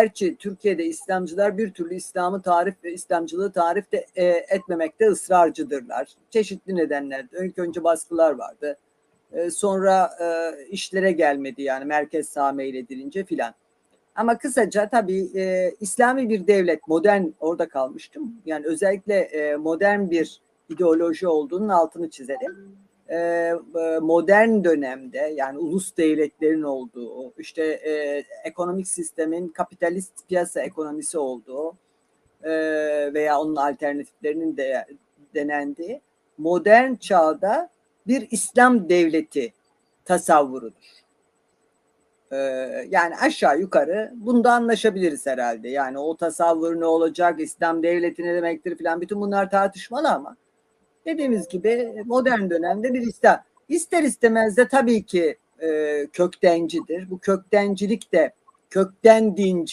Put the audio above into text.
Gerçi Türkiye'de İslamcılar bir türlü İslam'ı tarif ve İslamcılığı tarif de e, etmemekte ısrarcıdırlar. Çeşitli nedenlerden. İlk önce baskılar vardı. E, sonra e, işlere gelmedi yani merkez sağ meyledilince filan. Ama kısaca tabii e, İslami bir devlet, modern orada kalmıştım. Yani özellikle e, modern bir ideoloji olduğunun altını çizelim. E, e, modern dönemde yani ulus devletlerin olduğu, işte e, ekonomik sistemin kapitalist piyasa ekonomisi olduğu e, veya onun alternatiflerinin de denendiği modern çağda bir İslam devleti tasavvurudur. Ee, yani aşağı yukarı bunda anlaşabiliriz herhalde. Yani o tasavvur ne olacak, İslam devleti ne demektir filan bütün bunlar tartışmalı ama dediğimiz gibi modern dönemde bir İslam. İster istemez de tabii ki e, köktencidir. Bu köktencilik de kökten dincilik